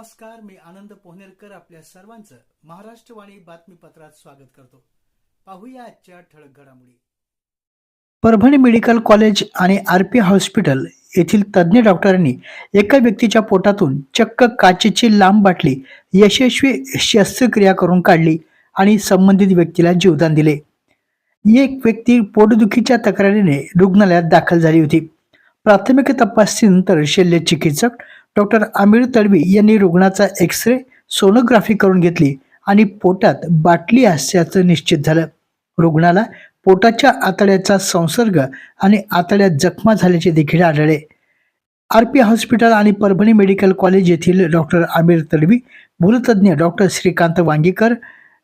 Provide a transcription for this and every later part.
नमस्कार मी आनंद पोहनेरकर आपल्या सर्वांचं महाराष्ट्रवाणी बातमीपत्रात स्वागत करतो. पाहूया आजच्या ठळक घडामोडी. परभणी मेडिकल कॉलेज आणि आर पी हॉस्पिटल येथील तज्ज्ञ डॉक्टरांनी एका व्यक्तीच्या पोटातून चक्क काचेची लांब बाटली यशस्वी शस्त्रक्रिया करून काढली आणि संबंधित व्यक्तीला जीवदान दिले. एक व्यक्ती पोटदुखीच्या तक्रारीने रुग्णालयात दाखल झाली होती. प्राथमिक तपासणीनंतर शल्य चिकित्सक डॉक्टर आमिर तडवी यांनी रुग्णाचा एक्स रे सोनोग्राफी करून घेतली आणि पोटात बाटली असल्याचं निश्चित झालं. रुग्णाला पोटाच्या आतड्याचा संसर्ग आणि आतड्यात जखमा झाल्याचे देखील आढळले. आर पी हॉस्पिटल आणि परभणी मेडिकल कॉलेज येथील डॉक्टर आमिर तडवी भूलतज्ञ डॉक्टर श्रीकांत वांगीकर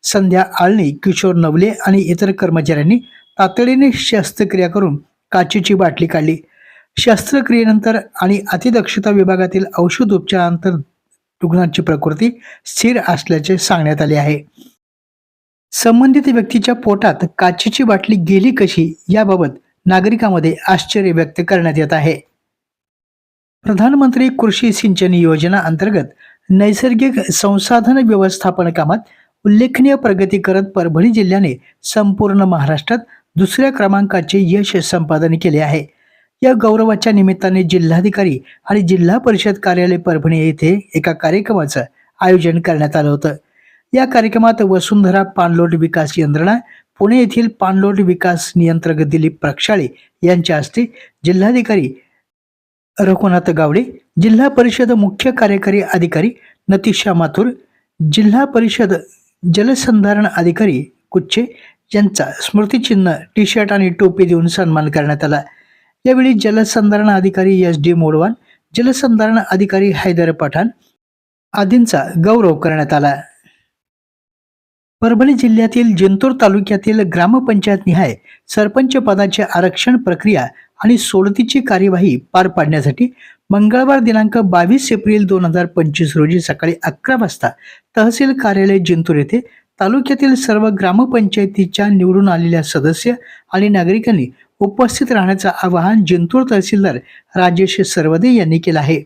संध्या आळणी किशोर नवले आणि इतर कर्मचाऱ्यांनी तातडीने शस्त्रक्रिया करून काचेची बाटली काढली. शस्त्रक्रियेनंतर आणि अतिदक्षता विभागातील औषध उपचारानंतर रुग्णांची प्रकृती स्थिर असल्याचे सांगण्यात आले आहे. संबंधित व्यक्तीच्या पोटात काचेची बाटली गेली कशी याबाबत नागरिकांमध्ये आश्चर्य व्यक्त करण्यात येत आहे. प्रधानमंत्री कृषी सिंचन योजना अंतर्गत नैसर्गिक संसाधन व्यवस्थापन कामात उल्लेखनीय प्रगती करत परभणी जिल्ह्याने संपूर्ण महाराष्ट्रात दुसऱ्या क्रमांकाचे यश संपादन केले आहे. या गौरवाच्या निमित्ताने जिल्हाधिकारी आणि जिल्हा परिषद कार्यालय परभणी येथे एका कार्यक्रमाचं आयोजन करण्यात आलं होतं. या कार्यक्रमात वसुंधरा पाणलोट विकास यंत्रणा पुणे येथील पाणलोट विकास नियंत्रक दिलीप प्रक्षाळे यांच्या हस्ते जिल्हाधिकारी रघुनाथ गावडे जिल्हा परिषद मुख्य कार्यकारी अधिकारी नतिशा माथुर जिल्हा परिषद जलसंधारण अधिकारी कुच्चे यांचा स्मृतिचिन्ह टी शर्ट आणि टोपी देऊन सन्मान करण्यात आला. यावेळी जलसंधारण अधिकारी एस डी मोडवान जलसंधारण अधिकारी हैदर पठाण आदींचा गौरव करण्यात आला. परभणी जिल्ह्यातील जिंतूर तालुक्यातील ग्रामपंचायत निहाय सरपंच पदाचे आरक्षण प्रक्रिया आणि सोडतीची कार्यवाही पार पाडण्यासाठी मंगळवार दिनांक बावीस एप्रिल दोन हजार पंचवीस रोजी सकाळी अकरा वाजता तहसील कार्यालय जिंतूर येथे तालुक्यातील सर्व ग्रामपंचायतीच्या निवडून आलेल्या सदस्य आणि नागरिकांनी उपस्थित राहण्याचं आवाहन जिंतूर तहसीलदार राजेश सरवदे यांनी केलं आहे.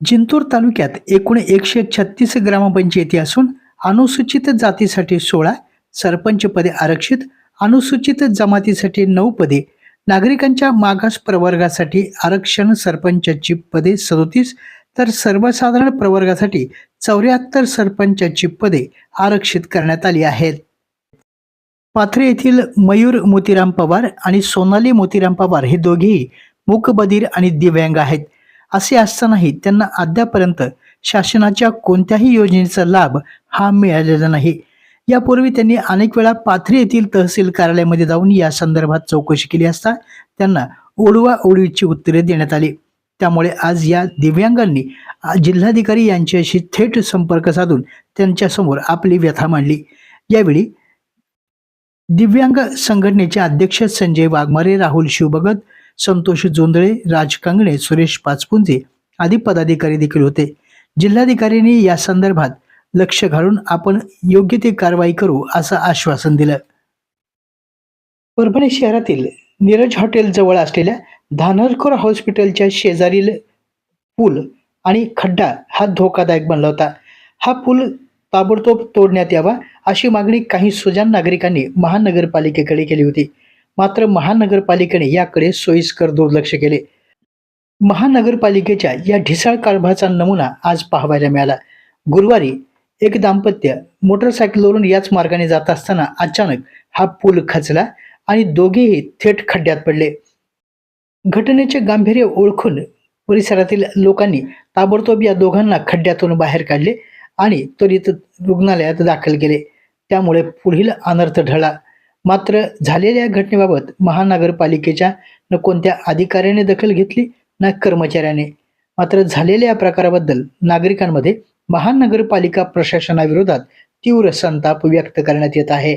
जिंतूर तालुक्यात एकूण एकशे छत्तीस ग्रामपंचायती असून अनुसूचित जातीसाठी सोळा सरपंच पदे आरक्षित अनुसूचित जमातीसाठी नऊ पदे नागरिकांच्या मागास प्रवर्गासाठी आरक्षण सरपंचाची पदे सदोतीस तर सर्वसाधारण प्रवर्गासाठी चौऱ्याहत्तर सरपंचाची पदे आरक्षित करण्यात आली आहेत. पाथरे येथील मयूर मोतीराम पवार आणि सोनाली मोतीराम पवार हे दोघेही मूकबधीर आणि दिव्यांग आहेत. असे असतानाही त्यांना अद्यापर्यंत शासनाच्या कोणत्याही योजनेचा लाभ हा मिळालेला नाही. यापूर्वी त्यांनी अनेक वेळा पाथरी येथील तहसील कार्यालयामध्ये जाऊन या संदर्भात चौकशी केली असता त्यांना ओढवा ओढीची उत्तरे देण्यात आली. त्यामुळे आज या दिव्यांगांनी जिल्हाधिकारी यांच्याशी थेट संपर्क साधून त्यांच्यासमोर आपली व्यथा मांडली. यावेळी दिव्यांग संघटनेचे अध्यक्ष संजय वाघमारे राहुल शिवभगत संतोष जोंदळे राज कंगणे सुरेश पाचपुंजे आदी पदाधिकारी देखील होते. जिल्हाधिकाऱ्यांनी या संदर्भात लक्ष घालून आपण योग्य ती कारवाई करू असं आश्वासन दिलं. परभणी शहरातील नीरज हॉटेल जवळ असलेल्या धानरखोर हॉस्पिटलच्या शेजारील पूल आणि खड्डा हा धोकादायक बनला होता. हा पूल ताबडतोब तोडण्यात यावा अशी मागणी काही सुजान नागरिकांनी महानगरपालिकेकडे केली होती. मात्र महानगरपालिकेने याकडे सोयीस्कर दुर्लक्ष केले. महानगरपालिकेच्या या ढिसाळ कारभाराचा नमुना आज पाहायला मिळाला. गुरुवारी एक दाम्पत्य मोटरसायकलवरून याच मार्गाने जात असताना अचानक हा पूल खचला आणि दोघेही थेट खड्ड्यात पडले. घटनेचे गांभीर्य ओळखून परिसरातील लोकांनी ताबडतोब या दोघांना खड्ड्यातून बाहेर काढले आणि त्वरित रुग्णालयात दाखल केले. त्यामुळे पुढील अनर्थ ढळला. मात्र झालेल्या घटनेबाबत महानगरपालिकेच्या न कोणत्या अधिकाऱ्याने दखल घेतली ना कर्मचाऱ्याने. मात्र झालेल्या या प्रकाराबद्दल नागरिकांमध्ये महानगरपालिका प्रशासनाविरोधात तीव्र संताप व्यक्त करण्यात येत आहे.